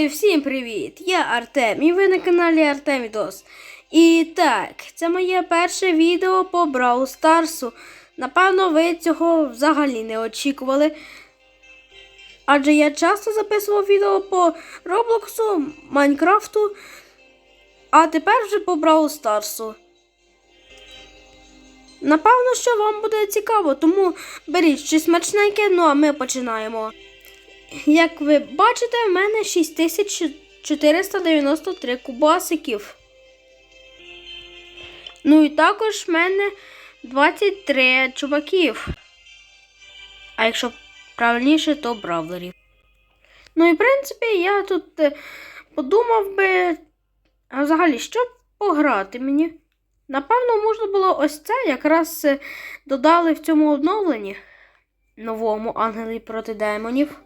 Друзі, всім привіт! Я Артем і ви на каналі Артемідос. І так, це моє перше відео по Бравл Старсу. Напевно, ви цього взагалі не очікували. Адже я часто записував відео по Роблоксу, Майнкрафту, а тепер вже по Бравл Старсу. Напевно, що вам буде цікаво, тому беріть щось смачненьке, ну а ми починаємо. Як ви бачите, в мене 6493 кубасиків. Ну і також в мене 23 чуваків. А якщо правильніше, то бравлерів. Ну і в принципі, я тут е, подумав би, а взагалі, що пограти мені? Напевно, можна було ось це якраз е, додали в цьому оновленні новому ангелі проти демонів.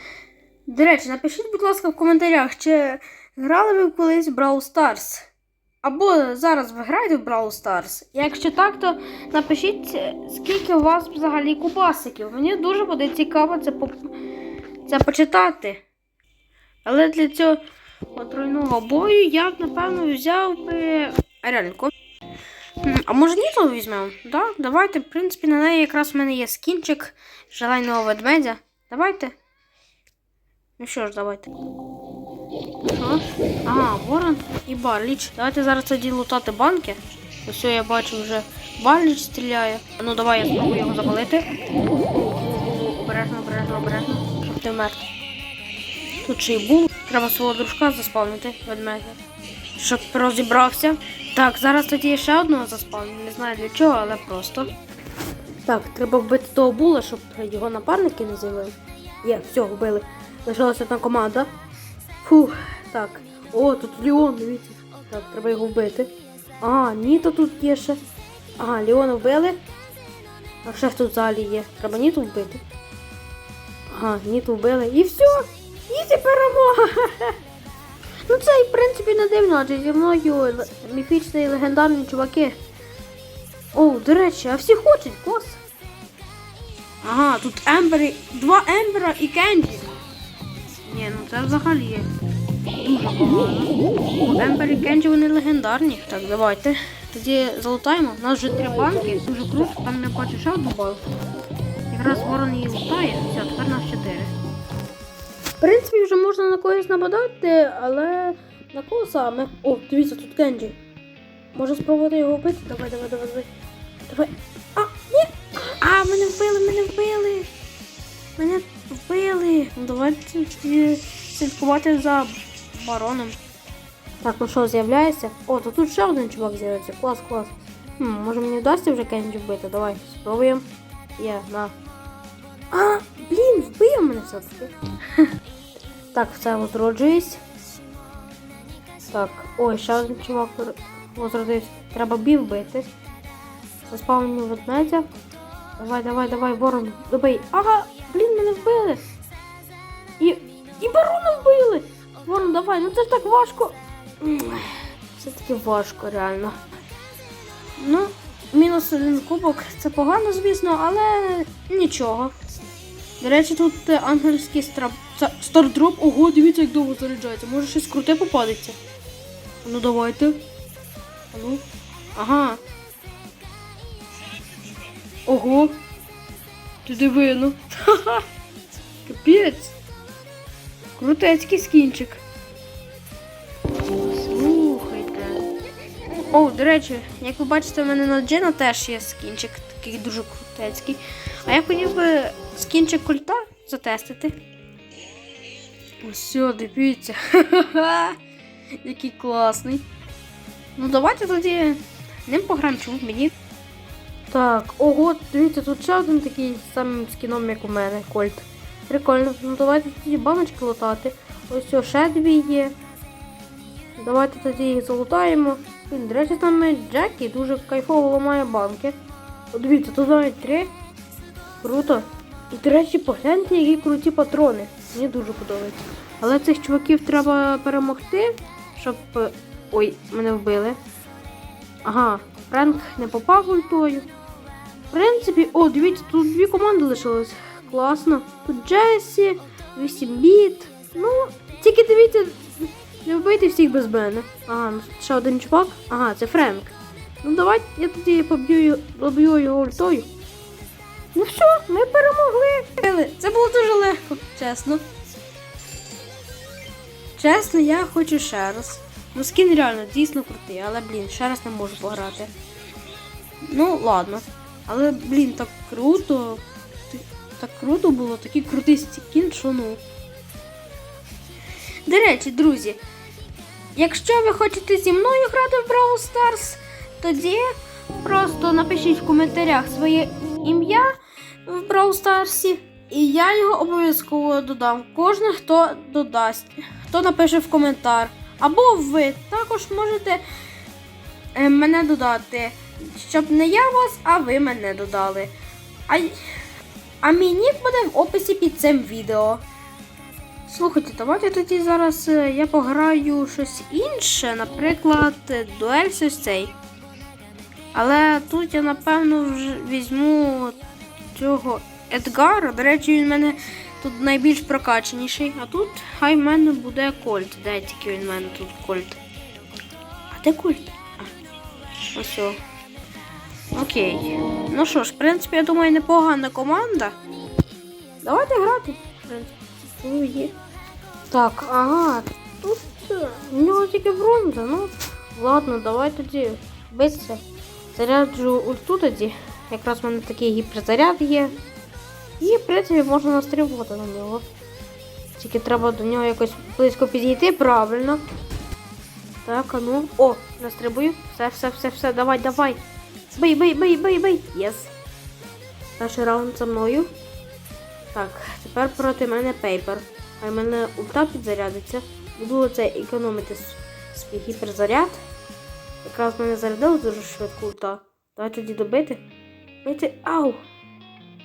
До речі, напишіть, будь ласка, в коментарях, чи грали ви колись в Brawl Stars? Або зараз ви граєте в Brawl Stars. Якщо так, то напишіть, скільки у вас взагалі кубасиків. Мені дуже буде цікаво це, по... це почитати. Але для цього отруйного бою я б, напевно, взяв би. М, А може Нітл візьмемо? Да? Давайте, в принципі, на неї якраз в мене є скінчик желайного ведмедя. Давайте. Ну що ж, давайте. Що? Ага, ворон і барліч. Давайте зараз тоді лутати банки. Ось я бачу вже барліч стріляє. Ну давай я спробую його запалити. Обережно, обережно, обережно, щоб ти вмер. Тут ще й був. Треба свого дружка заспавнити ведмедя. Щоб розібрався. Так, зараз тоді ще одного заспавню. Не знаю для чого, але просто. Так, треба вбити того була, щоб його напарники не з'явили. Є, все, вбили. Лишилася одна команда. Фух, так. О, тут Леон, дивіться. Так, треба його вбити. Ага, Ніто тут є ще. Ага, Леона вбили. А ще тут взагалі є. Треба Ніту вбити. Ага, Ніту вбили. І все! Ізі перемога! Ну це, в принципі, не дивно, адже зі мною міфічні і легендарні чуваки. О, до речі, а всі хочуть, клас. Ага, тут Ембері, два Ембера і Кенджі. Ні, ну це взагалі дуже погано. Ембер Кенджі вони легендарні. Так, давайте. Тоді залутаємо. У нас вже три банки, дуже круто, там я бачу ще одну банку. Якраз ворон її лутає. Все, тепер нас чотири. В принципі, вже можна на когось нападати, але на кого саме? О, дивіться, тут Кенджі. Може спробувати його вбити? Давай, давай, давай, давай. Давай. А, ні! А, мене вбили, мене вбили! Мене вбили. Ну давайте слідкувати за бароном. Так, ну що, з'являється? О, то тут ще один чувак з'явився. Клас, клас. Хм, може мені вдасться вже Кенджі вбити? Давай, спробуємо. Є, на. А, блін, вбив мене все-таки. Так, все, возроджуюсь. Так, ой, ще один чувак возродився. Треба бів бити. Заспавнення ведмедя. Давай, давай, давай, ворон, добий. Ага, мене вбили. І. І барона вбили! Ворон, давай, ну це ж так важко. Все таки важко, реально. Ну, мінус один кубок. Це погано, звісно, але нічого. До речі, тут е, ангельський страп... стардроп. Ого, дивіться, як довго заряджається. Може щось круте попадеться. Ну давайте. Ну. Ага. Ого. Ти диви, ну. Ха-ха. Капець. Крутецький скінчик. Слухайте. О, до речі, як ви бачите, в мене на Джина теж є скінчик, такий дуже крутецький. А я хотів би скінчик культа затестити. Ось, дивіться. Ха-ха-ха. Який класний. Ну давайте тоді ним пограємо, чому мені. Так, ого, дивіться, тут ще один такий з самим скіном, як у мене, Кольт. Прикольно. Ну давайте тоді баночки лутати. Ось о, ще дві є. Давайте тоді їх залутаємо. Блін, До речі, там Джекі дуже кайфово ламає банки. О, дивіться, тут навіть три. Круто. І, до речі, погляньте, які круті патрони. Мені дуже подобається. Але цих чуваків треба перемогти, щоб. е, Ой, мене вбили. Ага, Френк не попав ультою. Принципі, о, дивіться, тут дві команди лишились. Класно. Тут Джесі, 8 біт. Ну, тільки дивіться, не вбийте всіх без мене. Ага, ну, ще один чувак. Ага, це Френк. Ну давай я тоді поб'ю, поб'ю його ультою. Ну все, ми перемогли. Це було дуже легко, чесно. Чесно, я хочу ще раз. Ну, скін реально дійсно крутий, але, блін, ще раз не можу пограти. Ну, ладно. Але, блін, так круто. Так круто було, такий крутий скін, що ну. До речі, друзі, якщо ви хочете зі мною грати в Brawl Stars, тоді просто напишіть в коментарях своє ім'я в Brawl Stars, і я його обов'язково додам. Кожен, хто додасть, хто напише в коментар. Або ви також можете е, мене додати, щоб не я вас, а ви мене додали. А, а мій нік буде в описі під цим відео. Слухайте, давайте тоді зараз е, я пограю щось інше, наприклад, дуель ось цей. Але тут я напевно вже візьму цього Едгара. До речі, він в мене тут найбільш прокачаніший. А тут хай в мене буде Кольт. Де тільки він в мене тут Кольт? А де Кольт? А, ось. Окей. Ну що ж, в принципі, я думаю, непогана команда. Давайте грати. В принципі. Так, ага, тут е, в нього тільки бронза, ну ладно, давай тоді битися. Заряджу ульту тоді. Якраз в мене такий гіперзаряд є. І, в принципі, можна настрілювати на нього. Тільки треба до нього якось близько підійти, правильно. Так, а ну. О, настрибую. Все, все, все, все, давай, давай. Бий, бий, бий, бий, бий. Єс. Перший раунд за мною. Так, тепер проти мене пейпер. А в мене ульта підзарядиться. Буду це економити свій гіперзаряд. Якраз мене зарядило дуже швидко ульта. Давай тоді добити. Бити. Ау!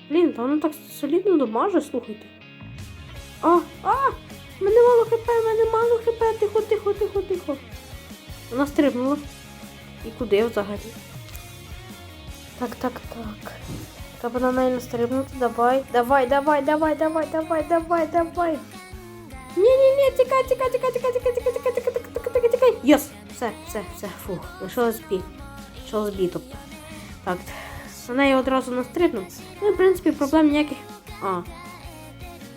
Блін, та воно так солідно домаже, слухайте. А, а! Мене мало хп, мене мало хп, тихо, тихо, тихо, тихо. Вона стрибнула. І куди взагалі? Так, так, так. Треба на неї настрибнути. Давай, давай, давай, давай, давай, давай, давай, давай. Ні-ні-ні, тікай, тікай, тікай, тікай, тікай, тікай, тікай, тікай, тікай, тікай, тікай, тікай. Єс! Все, все, все, фух, лишилось бі. Лишилось бі, тобто. Так, на неї одразу настрибнув. Ну, і, в принципі, проблем ніяких. А.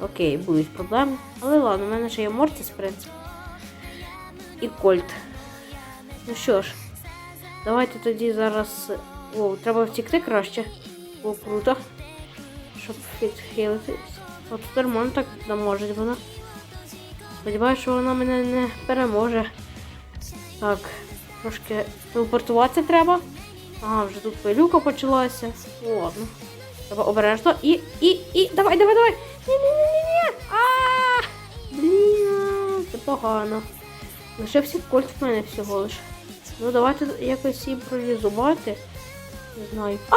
Окей, будуть проблеми. Але ладно, у мене ще є Мортіс, в принципі. І Кольт. Ну що ж, давайте тоді зараз. О, треба втікти краще. О, круто. Щоб відхилитись. От нормально так даможить вона. Сподіваюсь, що вона мене не переможе. Так, трошки телепортуватися треба. Ага, вже тут пилюка почалася. Ладно. Треба обережно. І, і, і. Давай, давай, давай! Ні-ні-ні-ні! А! Блін, це погано. Лишився кольт в мене всього лиш. Ну давайте якось імпровізувати. Не знаю. А!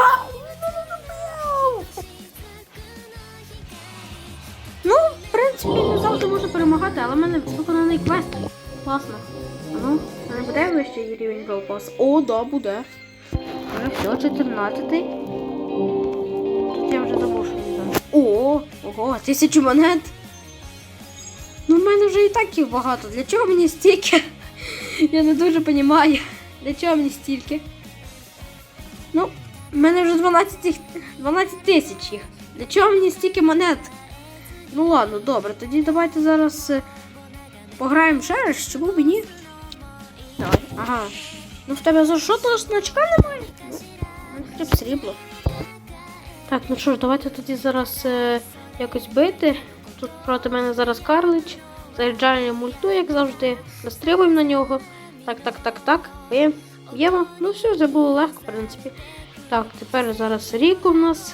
Ну, в принципі, не завжди можна перемагати, але в мене виконаний квест. Класно. А ну, мене буде вищий рівень Brawl О, да, буде. Вже все, 14. Тут я вже забув, що він там. О, ого, тисячу монет. Ну, в мене вже і так їх багато. Для чого мені стільки? Я не дуже розумію. Для чого мені стільки? В мене вже 12 їх- 12 тисяч їх. Для чого мені стільки монет? Ну ладно, добре, тоді давайте зараз е, пограємо ще раз, чому б ні? Давай. Ага. Ну в тебе за що того значка немає? Ну, хоча срібло. Так, ну що ж, давайте тоді зараз е, якось бити. Тут проти мене зараз Карлич. Заряджаємо мульту, як завжди. Настрибуємо на нього. Так, так, так, так. Б'ємо. Ну все, це було легко, в принципі. Так, тепер зараз Рік у нас.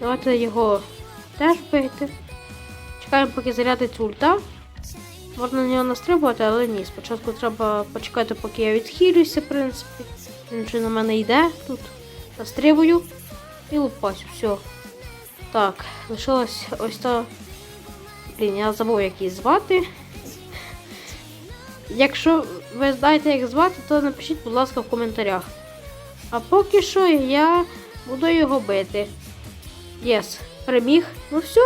Давайте його теж бити. Чекаємо, поки зарядиться ульта. Можна на нього настрибувати, але ні. Спочатку треба почекати, поки я відхилююся, в принципі. Він вже на мене йде тут. Настрибую і лупасю. Все. Так, лишилась ось та. Блін, я забув, як її звати. Якщо ви знаєте, як звати, то напишіть, будь ласка, в коментарях. А поки що я буду його бити. Єс, переміг. Ну все.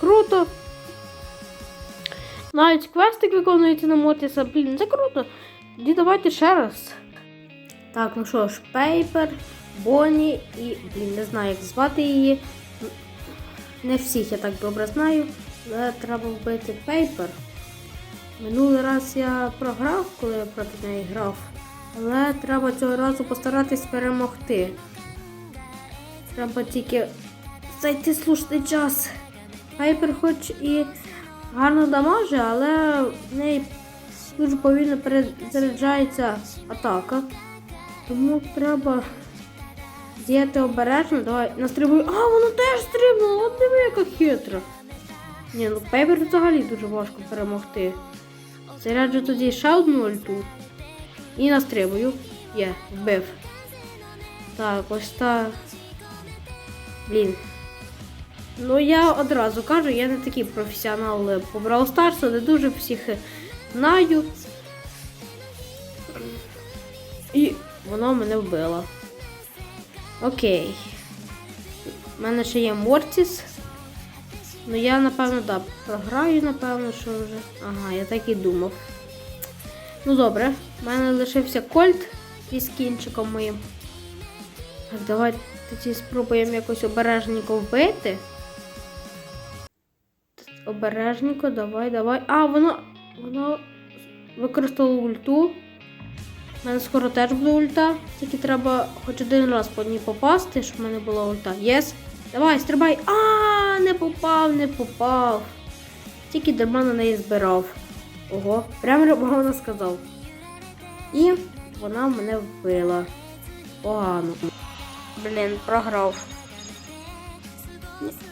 Круто. Навіть квестик виконується на Мортіса. Блін, це круто. Тоді давайте ще раз. Так, ну що ж, Пейпер, Бонні і. Блін, не знаю, як звати її. Не всіх я так добре знаю. Але треба вбити Пейпер. Минулий раз я програв, коли я проти неї грав. Але треба цього разу постаратись перемогти. Треба тільки зайти слушний час. Пайпер хоч і гарно дамаже, але в неї дуже повільно перезаряджається атака. Тому треба діяти обережно. Давай настрибуй. А, воно теж стрибнуло! От диви, яка хитра. Ні, ну Пейпер взагалі дуже важко перемогти. Заряджу тоді ще одну ульту. І настрибую. Є, вбив. Так, ось так. Блін. Ну я одразу кажу, я не такий професіонал по Brawl Stars, не дуже всіх знаю. І воно мене вбило. Окей. У мене ще є Мортіс. Ну я напевно, да, програю, напевно, що вже. Ага, я так і думав. Ну добре, в мене лишився кольт зі скінчиком моїм. Так, давай тоді спробуємо якось обережненько вбити. Обережненько, давай, давай. А, воно. Воно використало ульту. У мене скоро теж буде ульта. Тільки треба хоч один раз по ній попасти, щоб в мене була ульта. Єс. Давай, стрибай. А, не попав, не попав. Тільки дарма на неї збирав. Ого, прямо Романа сказав. І вона мене вбила. Погано. Блін, програв.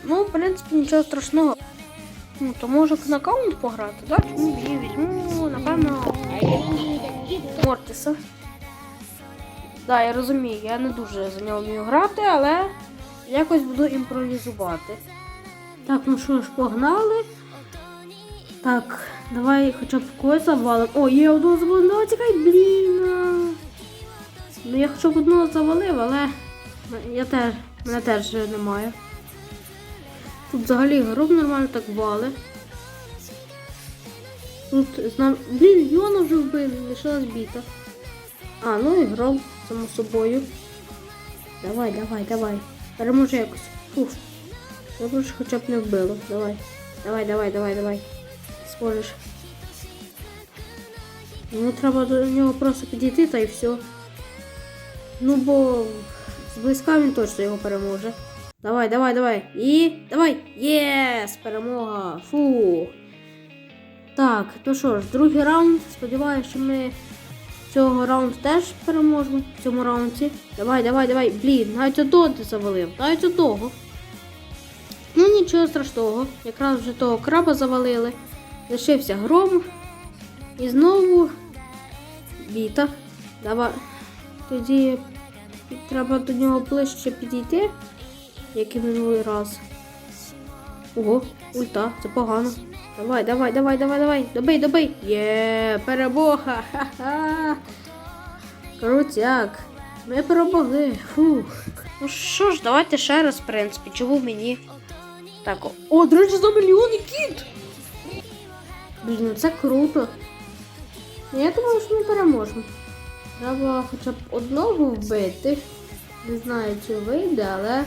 Ну, в принципі, нічого страшного. Ну, то можу на аккаунт пограти, так? Чому її візьму, напевно, Мортиса. Так, я розумію, я не дуже за нього вмію грати, але якось буду імпровізувати. Так, ну що ж, погнали. Так, давай хоча б когось завалимо. О, є одного завалив. Давай тікай, блін. Ну я хоча б одного завалив, але я теж, мене теж немає. Тут взагалі гроб нормально так вали. Тут знам... Блін, Йона вже вбили, лишилась біта. А, ну і гроб, само собою. Давай, давай, давай. Переможе якось. Фух. Добре, що хоча б не вбило. Давай. Давай, давай, давай, давай. Сможеш. Ну, треба до нього просто підійти та і все. Ну, бо зблизька він точно його переможе. Давай, давай, давай. І. Давай! Єс! Перемога! Фу. Так, ну що ж, другий раунд. Сподіваюся, що ми цього раунду теж переможемо в цьому раунді. Давай, давай, давай. Блін, навіть одного ти завалив. Навіть одного. Ну нічого страшного. Якраз вже того краба завалили. Лишився гром. І знову Віта. Давай. Тоді треба до нього ближче підійти, як і минулий раз. Ого, ульта, це погано. Давай, давай, давай, давай, давай. Добий, добий. Є, перемога. Ха-ха. Крутяк. Ми перемогли. Фух. Ну що ж, давайте ще раз, в принципі, чому мені. Так, о, до речі, за мільйон кіт. Блін, ну це круто. Ну, Я думаю, що ми переможемо. Треба хоча б одного вбити. Не знаю, чи вийде, але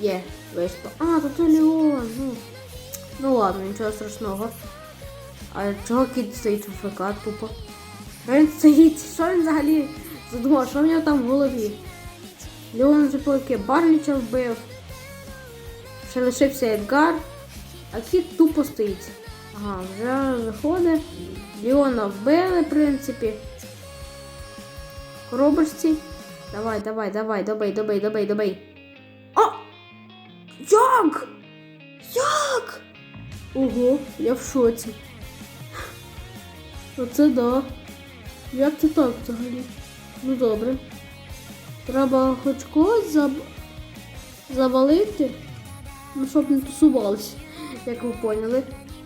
є, вийшло. А, тут Леон. Ну, ну ладно, нічого страшного. А чого кіт стоїть в ФК тупо? Він стоїть, що він взагалі задумав, що в нього там в голові? Леон вже поки Барліча вбив. Ще лишився Едгар, а кіт тупо стоїть. Ага, вже виходить. Леона вбили, в принципі. Коробочці. Давай, давай, давай, добей, добей, добей, добей. А! Як? Як? Ого, я в шоці. Оце да. Як це так взагалі? Ну добре. Треба хоч когось заб... завалити. Ну, щоб не тусувалися, як ви поняли.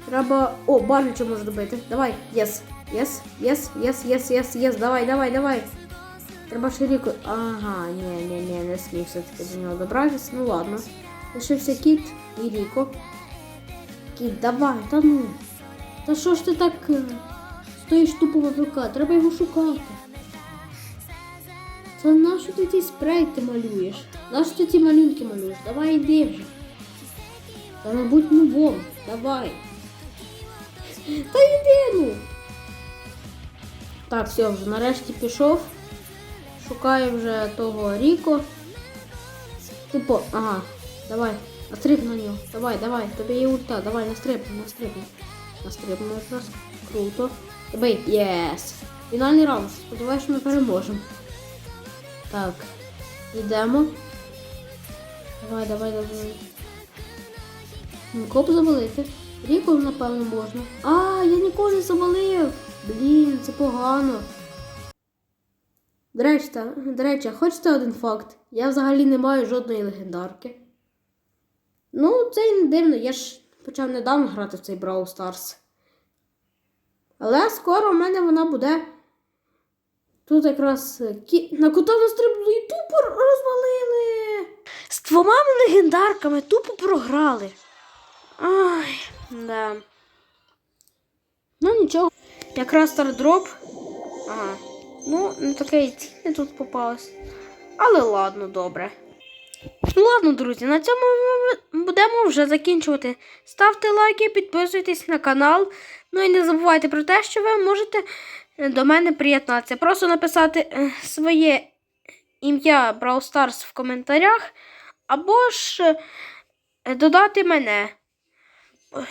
Треба. О, Барліча може добити. Давай, єс. Єс, єс, єс, єс, єс, єс. Давай, давай, давай. Треба ще Ріко. Ага, ні, ні, ні, не смів все-таки до нього добратися. Ну ладно. Лишився кіт і Ріко. Кіт, давай, та ну. Та що ж ти так е, стоїш тупо в АФК? Треба його шукати. Та нащо ти ці спрей ти малюєш? Нащо ти ці малюнки малюєш? Давай йди вже. Та не будь нубом, давай. Та йди ну. Так, все, вже нарешті пішов. Шукаю вже того Ріко. Типу, ага, давай, настриб на нього. Давай, давай, тобі є ульта, давай, настрибни, настрибни. Настрибни якраз. Круто. Бей, єс. Фінальний раунд. Сподіваюсь, що ми переможемо. Так. Йдемо. Давай, давай, давай. Коп завалити. Ріку, напевно, можна. А, я нікого не завалив. Блін, це погано. До до речі, хочете один факт? Я взагалі не маю жодної легендарки. Ну, це й не дивно, я ж почав недавно грати в цей Brawl Stars. Але скоро в мене вона буде. Тут якраз е, кі... на кота настрибнули і тупо розвалили. З двома легендарками тупо програли. Ай, да. Ну нічого. Якраз стардроп. Ага. Ну, не таке і цінне тут попалось. Але ладно, добре. Ну ладно, друзі, на цьому ми будемо вже закінчувати. Ставте лайки, підписуйтесь на канал. Ну і не забувайте про те, що ви можете е, до мене приєднатися. Просто написати е, своє ім'я Brawl Stars в коментарях, або ж е, додати мене,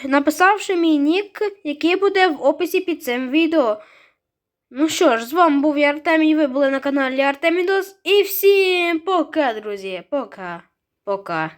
написавши мій нік, який буде в описі під цим відео. Ну що ж, з вами був я Артем, і ви були на каналі Артемідос. І всім пока, друзі. Пока. Пока.